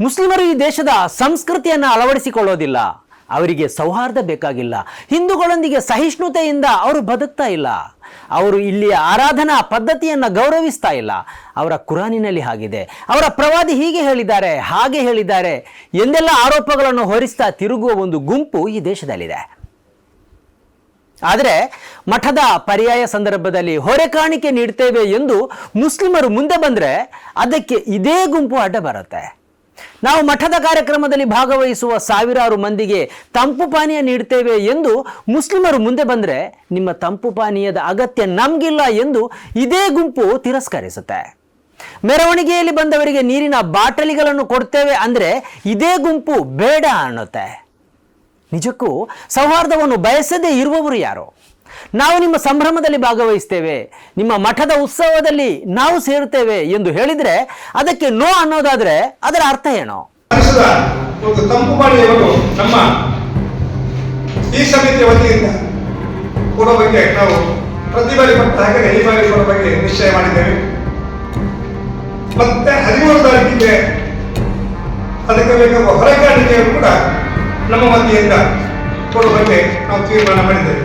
ಮುಸ್ಲಿಮರು ಈ ದೇಶದ ಸಂಸ್ಕೃತಿಯನ್ನು ಅಳವಡಿಸಿಕೊಳ್ಳೋದಿಲ್ಲ. ಅವರಿಗೆ ಸೌಹಾರ್ದ ಬೇಕಾಗಿಲ್ಲ. ಹಿಂದೂಗಳೊಂದಿಗೆ ಸಹಿಷ್ಣುತೆಯಿಂದ ಅವರು ಬದುಕ್ತಾ ಇಲ್ಲ. ಅವರು ಇಲ್ಲಿಯ ಆರಾಧನಾ ಪದ್ಧತಿಯನ್ನು ಗೌರವಿಸ್ತಾ ಇಲ್ಲ. ಅವರ ಕುರಾನಿನಲ್ಲಿ ಹಾಗಿದೆ. ಅವರ ಪ್ರವಾದಿ ಹೀಗೆ ಹೇಳಿದ್ದಾರೆ, ಹಾಗೆ ಹೇಳಿದ್ದಾರೆ. ಎಂದೆಲ್ಲ ಆರೋಪಗಳನ್ನು ಹೊರಿಸ್ತಾ ತಿರುಗುವ ಒಂದು ಗುಂಪು ಈ ದೇಶದಲ್ಲಿದೆ. ಆದರೆ ಮಠದ ಪರ್ಯಾಯ ಸಂದರ್ಭದಲ್ಲಿ ಹೊರೆ ಕಾಣಿಕೆ ನೀಡ್ತೇವೆ ಎಂದು ಮುಸ್ಲಿಮರು ಮುಂದೆ ಬಂದರೆ ಅದಕ್ಕೆ ಇದೇ ಗುಂಪು ಅಡ್ಡ ಬರುತ್ತೆ. ನಾವು ಮಠದ ಕಾರ್ಯಕ್ರಮದಲ್ಲಿ ಭಾಗವಹಿಸುವ ಸಾವಿರಾರು ಮಂದಿಗೆ ತಂಪು ಪಾನೀಯ ನೀಡ್ತೇವೆ ಎಂದು ಮುಸ್ಲಿಮರು ಮುಂದೆ ಬಂದರೆ ನಿಮ್ಮ ತಂಪು ಪಾನೀಯದ ಅಗತ್ಯ ನಮಗಿಲ್ಲ ಎಂದು ಇದೇ ಗುಂಪು ತಿರಸ್ಕರಿಸುತ್ತೆ. ಮೆರವಣಿಗೆಯಲ್ಲಿ ಬಂದವರಿಗೆ ನೀರಿನ ಬಾಟಲಿಗಳನ್ನು ಕೊಡ್ತೇವೆ ಅಂದರೆ ಇದೇ ಗುಂಪು ಬೇಡ ಅನ್ನುತ್ತೆ. ನಿಜಕ್ಕೂ ಸೌಹಾರ್ದವನ್ನು ಬಯಸದೇ ಇರುವವರು ಯಾರು? ನಾವು ನಿಮ್ಮ ಸಂಭ್ರಮದಲ್ಲಿ ಭಾಗವಹಿಸ್ತೇವೆ. ನಿಮ್ಮ ಮಠದ ಉತ್ಸವದಲ್ಲಿ ನಾವು ಸೇರುತ್ತೇವೆ ಎಂದು ಹೇಳಿದ್ರೆ ಅದಕ್ಕೆ ನೋ ಅನ್ನೋದಾದ್ರೆ ಅದರ ಅರ್ಥ ಏನು? ಒಂದು ತಂಪು ಪಾನೀಯವನ್ನು ನಮ್ಮ ಈ ಸಮಿತಿಯ ವತಿಯಿಂದ ಕೊಡೋ ಬಗ್ಗೆ ನಾವು ಪ್ರತಿ ಬಾರಿ ಹಾಗೆ ಈ ಬಾರಿ ಬಗ್ಗೆ ನಿಶ್ಚಯ ಮಾಡಿದ್ದೇವೆ. ಮತ್ತೆ ಹದಿಮೂರು ತಾರೀಕಿಗೆ ಅದಕ್ಕೆ ಬೇಕಾಗುವ ಹೊರಗಾಣಿಕೆಯನ್ನು ಕೂಡ ನಮ್ಮ ವತಿಯಿಂದ ಕೊಡುವ ಬಗ್ಗೆ ನಾವು ತೀರ್ಮಾನ ಮಾಡಿದ್ದೇವೆ.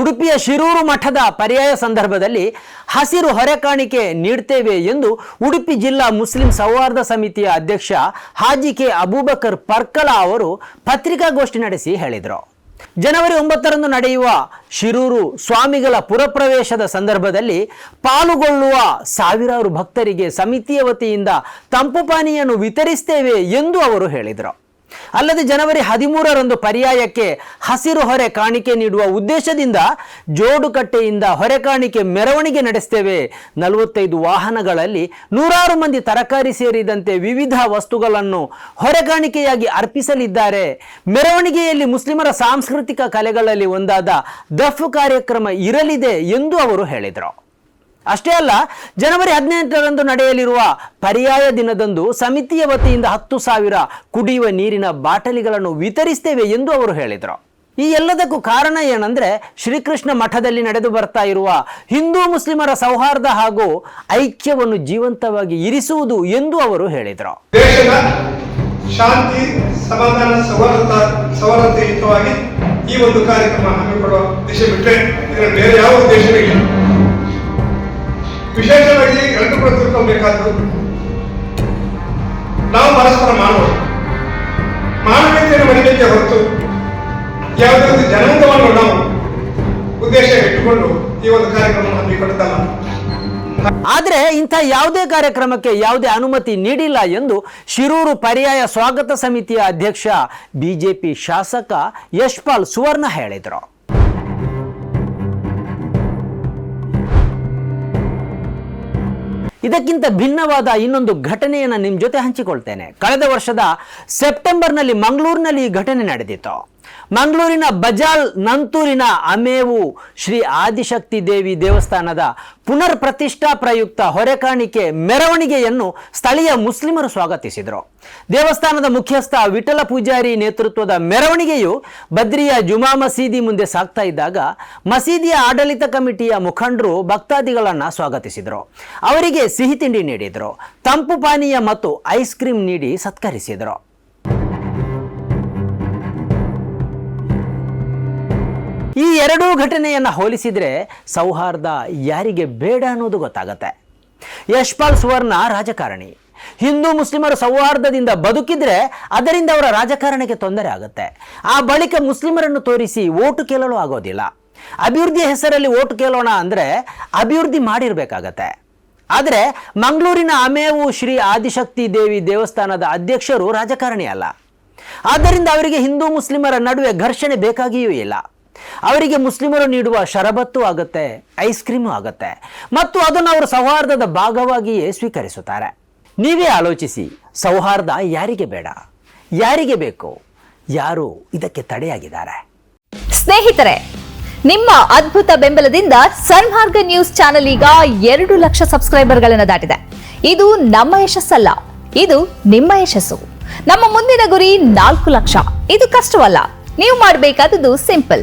ಉಡುಪಿಯ ಶಿರೂರು ಮಠದ ಪರ್ಯಾಯ ಸಂದರ್ಭದಲ್ಲಿ ಹಸಿರು ಹೊರೆ ಕಾಣಿಕೆ ನೀಡ್ತೇವೆ ಎಂದು ಉಡುಪಿ ಜಿಲ್ಲಾ ಮುಸ್ಲಿಂ ಸೌಹಾರ್ದ ಸಮಿತಿಯ ಅಧ್ಯಕ್ಷ ಹಾಜಿ ಕೆ ಅಬೂಬಕರ್ ಪರ್ಕಲ ಅವರು ಪತ್ರಿಕಾಗೋಷ್ಠಿ ನಡೆಸಿ ಹೇಳಿದರು. ಜನವರಿ ಒಂಬತ್ತರಂದು ನಡೆಯುವ ಶಿರೂರು ಸ್ವಾಮಿಗಳ ಪುರಪ್ರವೇಶದ ಸಂದರ್ಭದಲ್ಲಿ ಪಾಲುಗೊಳ್ಳುವ ಸಾವಿರಾರು ಭಕ್ತರಿಗೆ ಸಮಿತಿಯ ವತಿಯಿಂದ ತಂಪು ಪಾನೀಯನ್ನು ವಿತರಿಸ್ತೇವೆ ಎಂದು ಅವರು ಹೇಳಿದರು. ಅಲ್ಲದೆ ಜನವರಿ ಹದಿಮೂರರಂದು ಪರ್ಯಾಯಕ್ಕೆ ಹಸಿರು ಹೊರೆ ಕಾಣಿಕೆ ನೀಡುವ ಉದ್ದೇಶದಿಂದ ಜೋಡುಕಟ್ಟೆಯಿಂದ ಹೊರೆ ಕಾಣಿಕೆ ಮೆರವಣಿಗೆ ನಡೆಸ್ತೇವೆ. ನಲವತ್ತೈದು ವಾಹನಗಳಲ್ಲಿ ನೂರಾರು ಮಂದಿ ತರಕಾರಿ ಸೇರಿದಂತೆ ವಿವಿಧ ವಸ್ತುಗಳನ್ನು ಹೊರೆ ಕಾಣಿಕೆಯಾಗಿ ಅರ್ಪಿಸಲಿದ್ದಾರೆ. ಮೆರವಣಿಗೆಯಲ್ಲಿ ಮುಸ್ಲಿಮರ ಸಾಂಸ್ಕೃತಿಕ ಕಲೆಗಳಲ್ಲಿ ಒಂದಾದ ದಫ್ ಕಾರ್ಯಕ್ರಮ ಇರಲಿದೆ ಎಂದು ಅವರು ಹೇಳಿದರು. ಅಷ್ಟೇ ಅಲ್ಲ, ಜನವರಿ ಹದಿನೆಂಟರಂದು ನಡೆಯಲಿರುವ ಪರ್ಯಾಯ ದಿನದಂದು ಸಮಿತಿಯ ವತಿಯಿಂದ ಹತ್ತು ಸಾವಿರ ಕುಡಿಯುವ ನೀರಿನ ಬಾಟಲಿಗಳನ್ನು ವಿತರಿಸ್ತೇವೆ ಎಂದು ಅವರು ಹೇಳಿದರು. ಈ ಎಲ್ಲದಕ್ಕೂ ಕಾರಣ ಏನಂದ್ರೆ, ಶ್ರೀಕೃಷ್ಣ ಮಠದಲ್ಲಿ ನಡೆದು ಬರ್ತಾ ಇರುವ ಹಿಂದೂ ಮುಸ್ಲಿಮರ ಸೌಹಾರ್ದ ಹಾಗೂ ಐಕ್ಯವನ್ನು ಜೀವಂತವಾಗಿ ಇರಿಸುವುದು ಎಂದು ಅವರು ಹೇಳಿದರು. ಶಾಂತಿ, ಸಮಾಧಾನ, ಸೌಹಾರ್ದ ಈ ಒಂದು ಕಾರ್ಯಕ್ರಮ ಹಮ್ಮಿಕೊಳ್ಳುವ ಉದ್ದೇಶ ಬಿಟ್ಟರೆ ಬೇರೆ ಯಾವ ಉದ್ದೇಶವೂ ಇಲ್ಲ. ವಿಶೇಷವಾಗಿ ಎಲ್ಲರೂ ಕೂಡ ತಿಳ್ಕೊಬೇಕಾದ್ದು ನಾವು ಪರಸ್ಪರ ಮಾನವ ಮಾನವೀಯತೆಯನ್ನು ಮಡಿಲಿಕ್ಕೆ ಹೊರತು ಯಾವುದೇ ಜನಾಂಗವನ್ನು ನಾವು ಉದ್ದೇಶ ಇಟ್ಟುಕೊಂಡು ಈ ಒಂದು ಕಾರ್ಯಕ್ರಮವನ್ನು ಹಮ್ಮಿಕೊಳ್ಳುತ್ತಲ್ಲ. ಆದರೆ ಇಂಥ ಯಾವುದೇ ಕಾರ್ಯಕ್ರಮಕ್ಕೆ ಯಾವುದೇ ಅನುಮತಿ ನೀಡಿಲ್ಲ ಎಂದು ಶಿರೂರು ಪರ್ಯಾಯ ಸ್ವಾಗತ ಸಮಿತಿಯ ಅಧ್ಯಕ್ಷ ಬಿಜೆಪಿ ಶಾಸಕ ಯಶ್ಪಾಲ್ ಸುವರ್ಣ ಹೇಳಿದರು. ಇದಕ್ಕಿಂತ ಭಿನ್ನವಾದ ಇನ್ನೊಂದು ಘಟನೆಯನ್ನು ನಿಮ್ಮ ಜೊತೆ ಹಂಚಿಕೊಳ್ತೇನೆ. ಕಳೆದ ವರ್ಷದ ಸೆಪ್ಟೆಂಬರ್ನಲ್ಲಿ ಮಂಗಳೂರಿನಲ್ಲಿ ಈ ಘಟನೆ ನಡೆದಿತ್ತು. ಮಂಗಳೂರಿನ ಬಜಾಲ್ ನಂತೂರಿನ ಅಮೇವು ಶ್ರೀ ಆದಿಶಕ್ತಿ ದೇವಿ ದೇವಸ್ಥಾನದ ಪುನರ್ ಪ್ರತಿಷ್ಠಾ ಪ್ರಯುಕ್ತ ಹೊರೆಕಾಣಿಕೆ ಮೆರವಣಿಗೆಯನ್ನು ಸ್ಥಳೀಯ ಮುಸ್ಲಿಮರು ಸ್ವಾಗತಿಸಿದರು. ದೇವಸ್ಥಾನದ ಮುಖ್ಯಸ್ಥ ವಿಠಲ ಪೂಜಾರಿ ನೇತೃತ್ವದ ಮೆರವಣಿಗೆಯು ಬದ್ರಿಯ ಜುಮಾ ಮಸೀದಿ ಮುಂದೆ ಸಾಗ್ತಾ ಇದ್ದಾಗ ಮಸೀದಿಯ ಆಡಳಿತ ಕಮಿಟಿಯ ಮುಖಂಡರು ಭಕ್ತಾದಿಗಳನ್ನು ಸ್ವಾಗತಿಸಿದರು. ಅವರಿಗೆ ಸಿಹಿ ತಿಂಡಿ ನೀಡಿದರು. ತಂಪು ಪಾನೀಯ ಮತ್ತು ಐಸ್ ಕ್ರೀಮ್ ನೀಡಿ ಸತ್ಕರಿಸಿದರು. ಈ ಎರಡೂ ಘಟನೆಯನ್ನು ಹೋಲಿಸಿದರೆ ಸೌಹಾರ್ದ ಯಾರಿಗೆ ಬೇಡ ಅನ್ನೋದು ಗೊತ್ತಾಗತ್ತೆ. ಯಶ್ಪಾಲ್ ಸುವರ್ಣ ರಾಜಕಾರಣಿ. ಹಿಂದೂ ಮುಸ್ಲಿಮರ ಸೌಹಾರ್ದದಿಂದ ಬದುಕಿದ್ರೆ ಅದರಿಂದ ಅವರ ರಾಜಕಾರಣಕ್ಕೆ ತೊಂದರೆ ಆಗುತ್ತೆ. ಆ ಬಳಿಕ ಮುಸ್ಲಿಮರನ್ನು ತೋರಿಸಿ ಓಟು ಕೇಳಲು ಆಗೋದಿಲ್ಲ. ಅಭಿವೃದ್ಧಿ ಹೆಸರಲ್ಲಿ ಓಟು ಕೇಳೋಣ ಅಂದರೆ ಅಭಿವೃದ್ಧಿ ಮಾಡಿರಬೇಕಾಗತ್ತೆ. ಆದರೆ ಮಂಗಳೂರಿನ ಅಮೇವು ಶ್ರೀ ಆದಿಶಕ್ತಿ ದೇವಿ ದೇವಸ್ಥಾನದ ಅಧ್ಯಕ್ಷರು ರಾಜಕಾರಣಿ ಅಲ್ಲ. ಆದ್ದರಿಂದ ಅವರಿಗೆ ಹಿಂದೂ ಮುಸ್ಲಿಮರ ನಡುವೆ ಘರ್ಷಣೆ ಬೇಕಾಗಿಯೂ ಇಲ್ಲ. ಅವರಿಗೆ ಮುಸ್ಲಿಮರು ನೀಡುವ ಶರಬತ್ತು ಆಗುತ್ತೆ ಐಸ್ ಕ್ರೀಮು ಆಗುತ್ತೆ, ಮತ್ತು ಅದನ್ನು ಅವರು ಸೌಹಾರ್ದದ ಭಾಗವಾಗಿಯೇ ಸ್ವೀಕರಿಸುತ್ತಾರೆ. ನೀವೇ ಆಲೋಚಿಸಿ, ಸೌಹಾರ್ದ ಯಾರಿಗೆ ಬೇಡ? ಯಾರಿಗೆ ಬೇಕು? ಯಾರು ಇದಕ್ಕೆ ತಡೆಯಾಗಿದ್ದಾರೆ? ಸ್ನೇಹಿತರೆ, ನಿಮ್ಮ ಅದ್ಭುತ ಬೆಂಬಲದಿಂದ ಸನ್ಮಾರ್ಗ ನ್ಯೂಸ್ ಚಾನೆಲ್ ಈಗ ಎರಡು ಲಕ್ಷ ಸಬ್ಸ್ಕ್ರೈಬರ್ಗಳನ್ನು ದಾಟಿದೆ. ಇದು ನಮ್ಮ ಯಶಸ್ಸಲ್ಲ, ಇದು ನಿಮ್ಮ ಯಶಸ್ಸು. ನಮ್ಮ ಮುಂದಿನ ಗುರಿ ನಾಲ್ಕು ಲಕ್ಷ. ಇದು ಕಷ್ಟವಲ್ಲ, ನೀವು ಮಾಡಬೇಕಾದದ್ದು ಸಿಂಪಲ್.